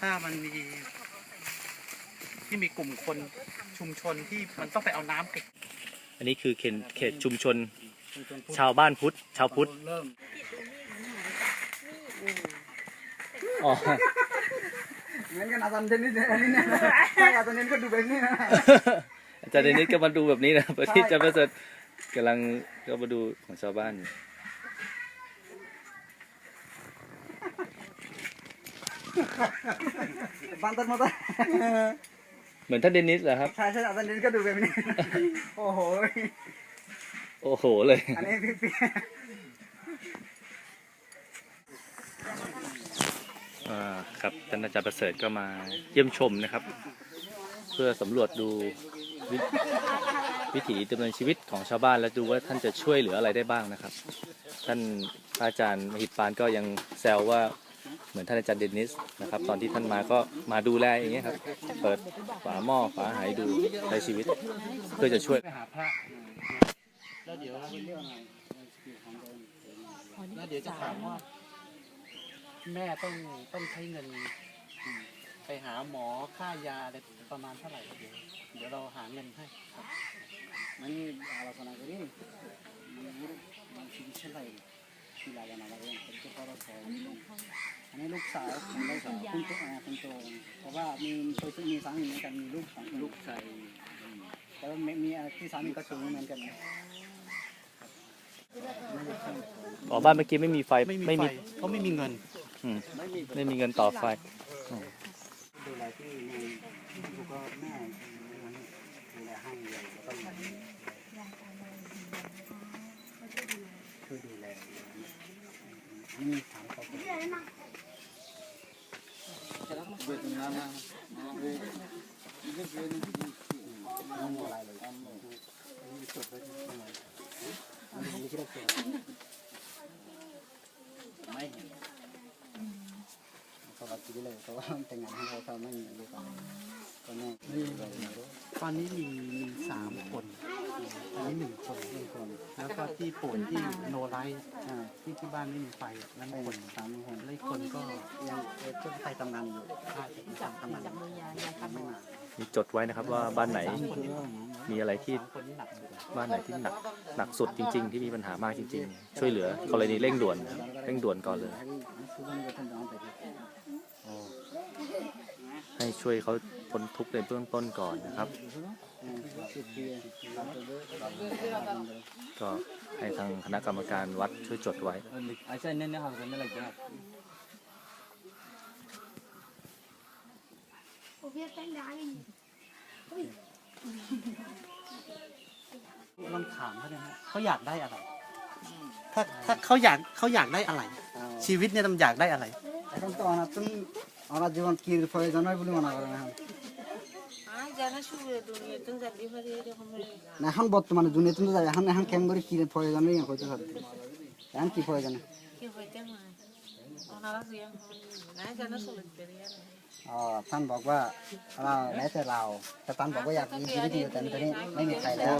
ถ้ามันมีที่มีกลุ่มคนชุมชนที่มันต้องไปเอาน้ำไปอันนี้คือเขตเขตชุมชน ชาวบ้านพุทธ ชาวพุทธเริ่มอ๋องั้นก็อาจารย์เทนนิสอันนี้เนี่ยใช่อาจารย์เทนนิสก็ดูแบบนี้นะอาจารย์เดนิสก็มาดูแบบนี้นะประเทศจะประเสริฐกำลังก็มาดูของชาวบ้านบัน ตันมาตันเหมือนท่านเดนิสเหรอครับ ใช่ใช่อาจารย์เทนนิสก็ดูแบบนี้ โอ้โห โอ้โหเลย อันนี้พี่พี่อ่าครับท่านอาจารย์ประเสริฐก็มาเยี่ยมชมนะครับ เพื่อสำรวจดูวิวิถีดำเนินชีวิตของชาวบ้านและดูว่าท่านจะช่วยเหลืออะไรได้บ้างนะครับ ท่านอาจารย์มหิตปานก็ยังแซวว่า เหมือนท่านอาจารย์เดนิสนะครับ ตอนที่ท่านมาก็มาดูแลอย่างเงี้ยครับ เปิดฝาหม้อฝาหายดูใช้ชีวิต เพื่อจะช่วยไปหาพระแล้วเดี๋ยวแล้วเดี๋ยวจะถามว่า แม่ต้องต้องใช้เงิน ไปหาหมอค่ายาอะไรประมาณเท่าไหร่เดี๋ยวเดี๋ยวเราหาเงินให้ครับมันนี่อาสนะก็ดีมันรู้มันชีวิตเท่าไหร่ ที่ลาวนาเราเนี่ยเป็นเจ้าพ่อเราสองอันนี้ลูกสาวของลูกสาวคุณโตอ่าคุณโตเพราะว่ามีเคยมีสามีเหมือนกันมีลูกสองลูกชายแต่ว่ามีที่สามีก็สูงเหมือนกันอ๋อบ้านเมื่อกี้ไม่มีไฟไม่มีไม่ไฟมีเพราะไม่มีเงินอืมไม่มีเงินต่อไฟดูแลที่ในลูกก็แม่ดูแลให้เลยแล้วก็ช่วยดูแล นี่ถามเขาเป็นน้องอะไรเลยนี่จดไว้ที่ไหนอันนี้ที่เราเจอไม่เห็นเขาก็คิดเลยเพราะว่าแต่งงานให้เขาเขาไม่มีอายุกันก็แม่ไม่มีอะไรไม่รู้ตอนนี้มีมีสามคน อันนี้หนึ่งคนทุกคน แล้วก็ที่ป่วยที่โนไลท์อ่าที่ที่บ้านไม่มีไฟอะนั่นเป็นคนสามคนแล้วอีกคนก็ยังเออก็ไปทำงานอยู่ใช่ทำงานไม่มามีจดไว้นะครับว่าบ้านไหนคนก็มีอะไรที่สามคนนี้หนักอยู่บ้านไหนที่หนักหนักสุดจริง ๆ ที่มีปัญหามากจริง ๆ ช่วยเหลือกรณีเร่งด่วนนะครับเร่งด่วนก่อนเลย ให้ช่วยเขาพ้นทุกข์ในเบื้องต้นก่อนนะครับ ก็ให้ทางคณะกรรมการวัดช่วยจดไว้ อาจารย์เนี่ยนะครับเป็นอะไรกัน ลองถามเขาเลยนะเขาอยากได้อะไร ถ้าถ้าเขาอยากเขาอยากได้อะไร ชีวิตเนี่ยมันอยากได้อะไร এখন তো অনাতন ওরা জীবন কি প্রয়োজন হয় বলে মনে করেন এখন না, এখন বর্তমানে দুনিয়াতে তো যায় এখন এখন কেন করে কি প্রয়োজন নেই হইতে পারবে এখন কি প্রয়োজন কি হইতে হয় ওনারা জিয়ান না জানা চলতে পারি อ๋อท่านบอกว่าเราแล้วแต่เราแต่ท่านบอกว่าอยากมีชีวิตอยู่แต่ตอนนี้ไม่มีใครแล้ว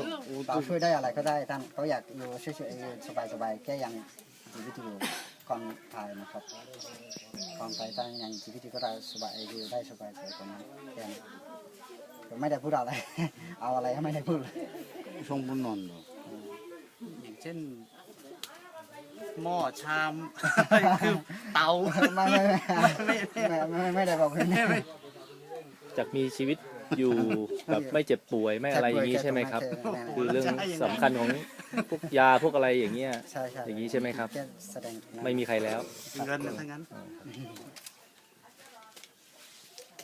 เราช่วยได้อะไรก็ได้ท่านเขาอยากอยู่เฉยๆอยู่สบายๆแค่ยังชีวิตอยู่ก่อนตายนะครับก่อนตายท่านยังชีวิตอยู่ก็ได้สบายอยู่ได้สบายๆตรงนั้นแค่นั้น ไม่ได้พูดอะไร เอาอะไรก็ไม่ได้พูดเลย সম্পূর্ণ অন্ধ อย่างเช่น หม้อชาม คือเตาไม่ไม่ไม่ไม่ไม่ไม่ได้บอกเลยนะ จากมีชีวิตอยู่ แบบไม่เจ็บป่วยไม่อะไรอย่างนี้ใช่ไหมครับ คือเรื่องสำคัญของพวกยาพวกอะไรอย่างเงี้ยอย่างนี้ใช่ไหมครับไม่มีใครแล้ว เงินทั้งนั้น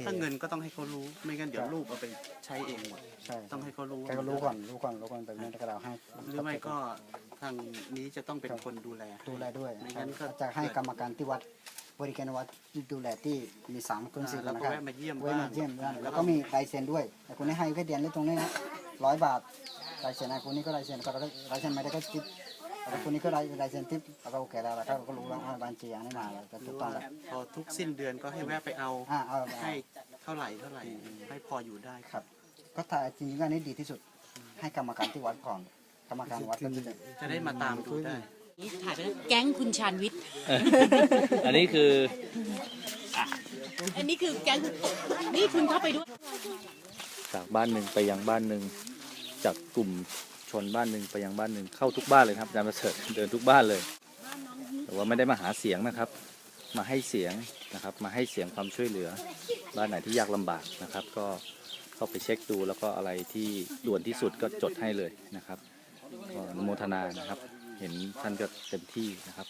ถ้าเงินก็ต้องให้เขารู้ ไม่งั้นเดี๋ยวลูกเอาไปใช้เองหมด ใช่ต้องให้เขารู้แค่ก็รู้ก่อนรู้ก่อนรู้ก่อนแบบนี้แล้วก็เราให้หรือไม่ก็ทางนี้จะต้องเป็นคนดูแล ดูแลด้วยไม่งั้นก็จะให้กรรมการที่วัดบริการวัดดูแลที่มีสามคนสี่คแล้วนก็นะครับแวะมาเยี่ยมไว้บ้ามางเยี่ยมบ้างแล้วก็มีลายเซ็นด้วยแต่คนนี้ให้แค่เดือนเล่ตรงนี้นะร้อยบาทลายเซ็นนะคนนี้ก็ลายเซ็นก็ลายเซ็นไม่ได้ก็ทิปแล้ว คนนี้ก็ลายลายเซ็นทิปแล้วก็โอเคแล้วแล้วก็รู้แล้วบัญชีอันนี้มาแล้วก็ถูกต้องแล้วพอทุกสิ้นเดือนก็ให้แวะไปเอาอ่าเอาให้เท่าไหร่เท่าไหร่ให้พออยู่ได้ครับ ก็ถ่ายจริงๆก็อันนี้ดีที่สุด ให้กรรมการที่วัดก่อนกรรมการวัดก็จะจะได้มาตามดูได้ถ่ายไปแล้วแก๊งคุณชานวิทย์อันนี้คืออันนี้คือแก๊งนี่คุณเข้าไปด้วยจากบ้านหนึ่งไปยังบ้านหนึ่งจากกลุ่ม ชนบ้านหนึ่งไปยังบ้านหนึ่งเข้าทุกบ้านเลยครับอาจารย์ประเสริฐเดินทุกบ้านเลย แต่ว่าไม่ได้มาหาเสียงนะครับ มาให้เสียงนะครับ มาให้เสียงความช่วยเหลือ บ้านไหนที่ยากลำบากนะครับ ก็เข้าไปเช็คดูแล้วก็อะไรที่ด่วนที่สุดก็จดให้เลยนะครับก็อนุโมทนานะครับ เห็นท่านก็เต็มที่นะครับ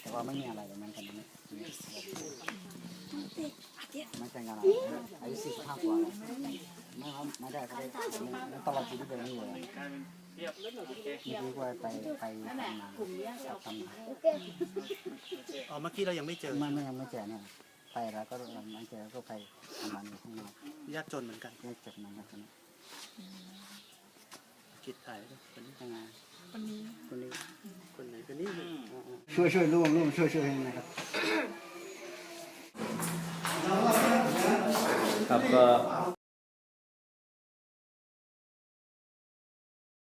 แต่ว่าไม่มีอะไรเลยมันกันนี้ ไม่ใช่งานอะไรอายุสิบห้ากว่าไม่ครับไม่ได้ไม่ได้ตลอดชีวิตเลยนี่เลยเมื่อกี้ก็ไปไปทำงานทำงานอ๋อเมื่อกี้เรายังไม่เจอไม่ไม่ยังไม่เจอเนี่ยไปแล้วก็ไม่เจอก็ไปทำงานอยู่ข้างนอกยากจนเหมือนกันไม่เจ็บมันนะครับคิดถ่ายเลยคนนี้ทำงานคนนี้คนนี้คนไหนคนนี้ช่วยช่วยร่วมร่วมช่วยช่วยนะครับ ครับก็